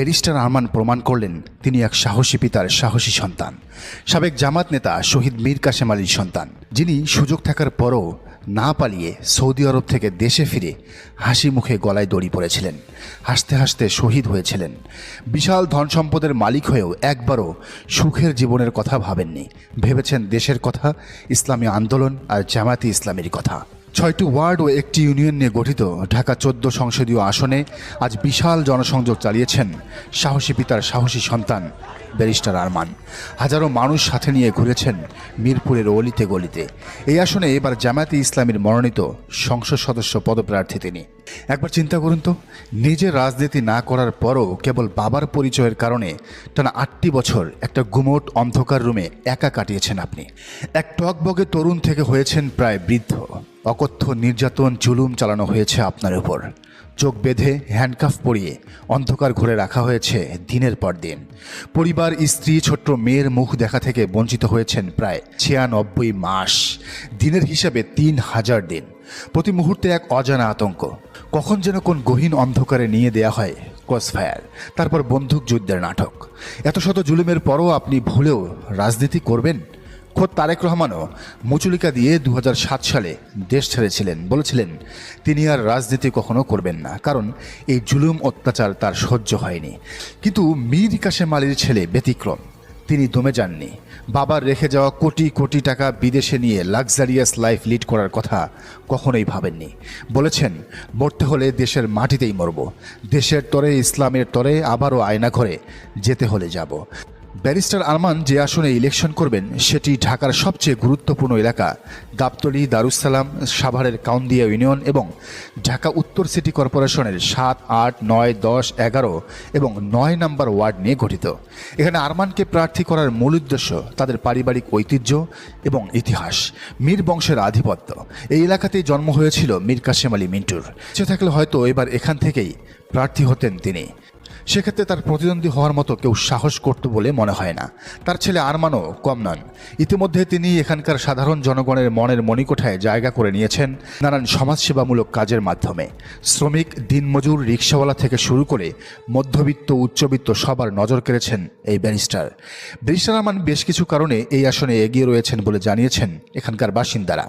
Barrister Arman প্রমাণ করলেন তিনি এক সাহসী পিতার সাহসী সন্তান। সাবেক জামাত নেতা শহীদ মীর কাশেম আলীর সন্তান, যিনি সুযোগ থাকার পরও না পালিয়ে সৌদি আরব থেকে দেশে ফিরে হাসি মুখে গলায় দড়ি পড়েছিলেন হাসতে হাসতে শহীদ হয়েছিলেন। বিশাল ধন সম্পদের মালিক হয়েও একবারও সুখের জীবনের কথা ভাবেননি। ভেবেছেন দেশের কথা, ইসলামী আন্দোলন আর জামাতি ইসলামের কথা। ছয়টি ওয়ার্ড ও একটি ইউনিয়ন নিয়ে গঠিত ঢাকা চোদ্দ সংসদীয় আসনে আজ বিশাল জনসংযোগ চালিয়েছেন সাহসী পিতার সাহসী সন্তান ব্যারিস্টার আরমান। হাজারো মানুষ সাথে নিয়ে ঘুরেছেন মিরপুরের অলিতে গলিতে। এই আসনে এবার জামায়াতে ইসলামীর মনোনীত সংসদ সদস্য পদপ্রার্থী তিনি। একবার চিন্তা করুন তো নিজের রাজনীতি না করার পরও কেবল বাবার পরিচয়ের কারণে টানা আটটি বছর একটা গুমোট অন্ধকার রুমে একা কাটিয়েছেন আপনি। এক টকবগে তরুণ থেকে হয়েছেন প্রায় বৃদ্ধ। অকথ্য, নির্যাতন, জুলুম চালানো হয়েছে আপনার উপর। চোখ বেঁধে হ্যান্ডকাফ পরিয়ে অন্ধকার ঘরে রাখা হয়েছে দিনের পর দিন। পরিবার, স্ত্রী, ছোট্ট মেয়ের মুখ দেখা থেকে বঞ্চিত হয়েছেন প্রায় ছিয়ানব্বই মাস। দিনের হিসাবে তিন হাজার দিন। প্রতি মুহূর্তে এক অজানা আতঙ্ক। কখন যেন কোন গহীন অন্ধকারে নিয়ে দেয়া হয় ক্রসফায়ার তারপর বন্দুক যুদ্ধের নাটক। এত শত জুলুমের পরও আপনি ভুলেও রাজনীতি করবেন? খোদ তারেক রহমানও মুচুলিকা দিয়ে দু হাজার সাত সালে দেশ ছেড়েছিলেন। বলেছিলেন, তিনি আর রাজনীতি কখনো করবেন না, কারণ এই জুলুম অত্যাচার তার সহ্য হয়নি। কিন্তু মীর কাশেম আলীর ছেলে ব্যতিক্রম। তিনি দমে যাননি। বাবার রেখে যাওয়া কোটি কোটি টাকা বিদেশে নিয়ে লাক্সারিয়াস লাইফ লিড করার কথা কখনোই ভাবেননি। বলেছেন, মরতে হলে দেশের মাটিতেই মরব। দেশের তরে, ইসলামের তরে, আবারও আয়না ঘরে যেতে হলে যাব। ব্যারিস্টার আরমান যে আসনে ইলেকশন করবেন, সেটি ঢাকার সবচেয়ে গুরুত্বপূর্ণ এলাকা, গাবতলী দারুসালাম সাভারের কাউন্দিয়া ইউনিয়ন এবং ঢাকা উত্তর সিটি কর্পোরেশনের সাত, আট, নয়, দশ, এগারো এবং নয় নম্বর ওয়ার্ড নিয়ে গঠিত। এখানে আরমানকে প্রার্থী করার মূল উদ্দেশ্য তাদের পারিবারিক ঐতিহ্য এবং ইতিহাস, মীর বংশের আধিপত্য। এই এলাকাতেই জন্ম হয়েছিল মীর কাশেম আলী মিন্টুর। সে থাকলে হয়তো এবার এখান থেকেই প্রার্থী হতেন তিনি। সেক্ষেত্রে তার প্রতিদ্বন্দ্বী হওয়ার মতো কেউ সাহস করত বলে মনে হয় না। তার ছেলে আরমানও কম নন। ইতিমধ্যে তিনি এখানকার সাধারণ জনগণের মনের মণিকোঠায় জায়গা করে নিয়েছেন নানান সমাজসেবামূলক কাজের মাধ্যমে। শ্রমিক, দিনমজুর, রিক্সাওয়ালা থেকে শুরু করে মধ্যবিত্ত, উচ্চবিত্ত সবার নজর কেড়েছেন এই ব্যারিস্টার। ব্যারিস্টার আরমান বেশ কিছু কারণে এই আসনে এগিয়ে রয়েছেন বলে জানিয়েছেন এখানকার বাসিন্দারা।